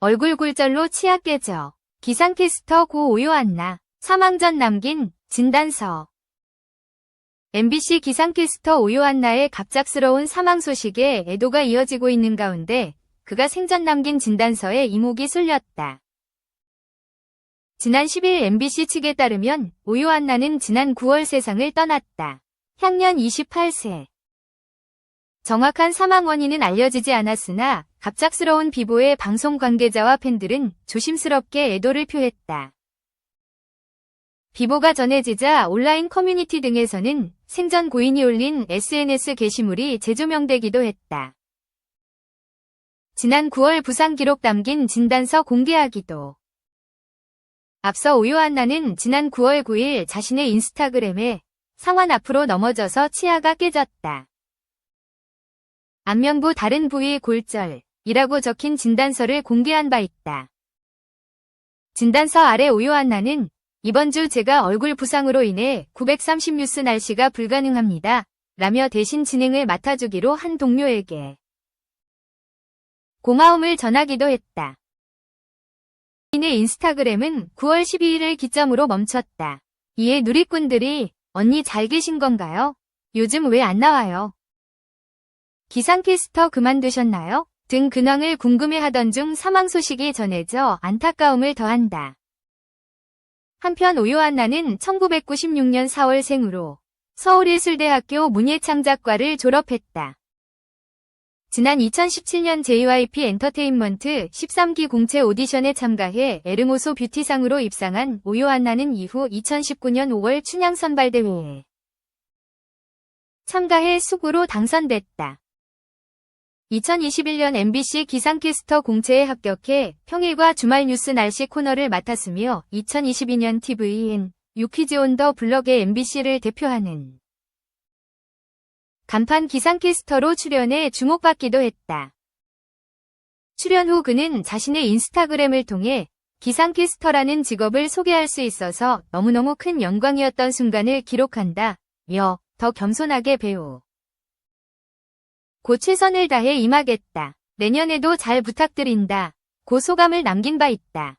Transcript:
얼굴 굴절로 치아 깨져. 기상캐스터 고 오요안나. 사망 전 남긴 진단서. MBC 기상캐스터 오요안나의 갑작스러운 사망 소식에 애도가 이어지고 있는 가운데 그가 생전 남긴 진단서에 이목이 쏠렸다. 지난 10일 MBC 측에 따르면 오요안나는 지난 9월 세상을 떠났다. 향년 28세. 정확한 사망 원인은 알려지지 않았으나 갑작스러운 비보에 방송 관계자와 팬들은 조심스럽게 애도를 표했다. 비보가 전해지자 온라인 커뮤니티 등에서는 생전 고인이 올린 SNS 게시물이 재조명되기도 했다. 지난 9월 부상 기록 담긴 진단서 공개하기도. 앞서 오요한나는 지난 9월 9일 자신의 인스타그램에 상완 앞으로 넘어져서 치아가 깨졌다. 안면부 다른 부위 골절 이라고 적힌 진단서를 공개한 바 있다. 진단서 아래 오요한나는 이번 주 제가 얼굴 부상으로 인해 930 뉴스 날씨가 불가능합니다. 라며 대신 진행을 맡아주기로 한 동료에게 고마움을 전하기도 했다. 인의 인스타그램은 9월 12일을 기점으로 멈췄다. 이에 누리꾼들이 언니 잘 계신 건가요? 요즘 왜 안 나와요? 기상캐스터 그만두셨나요? 등 근황을 궁금해하던 중 사망 소식이 전해져 안타까움을 더한다. 한편 오요한나는 1996년 4월 생으로 서울예술대학교 문예창작과를 졸업했다. 지난 2017년 JYP 엔터테인먼트 13기 공채 오디션에 참가해 에르모소 뷰티상으로 입상한 오요한나는 이후 2019년 5월 춘향 선발대회에 참가해 수구로 당선됐다. 2021년 MBC 기상캐스터 공채에 합격해 평일과 주말 뉴스 날씨 코너를 맡았으며 2022년 TVN 유퀴즈 온 더 블럭의 MBC를 대표하는 간판 기상캐스터로 출연해 주목받기도 했다. 출연 후 그는 자신의 인스타그램을 통해 기상캐스터라는 직업을 소개할 수 있어서 너무너무 큰 영광이었던 순간을 기록한다. 며 더 겸손하게 배우. 곧 최선을 다해 임하겠다. 내년에도 잘 부탁드린다. 고 소감을 남긴 바 있다.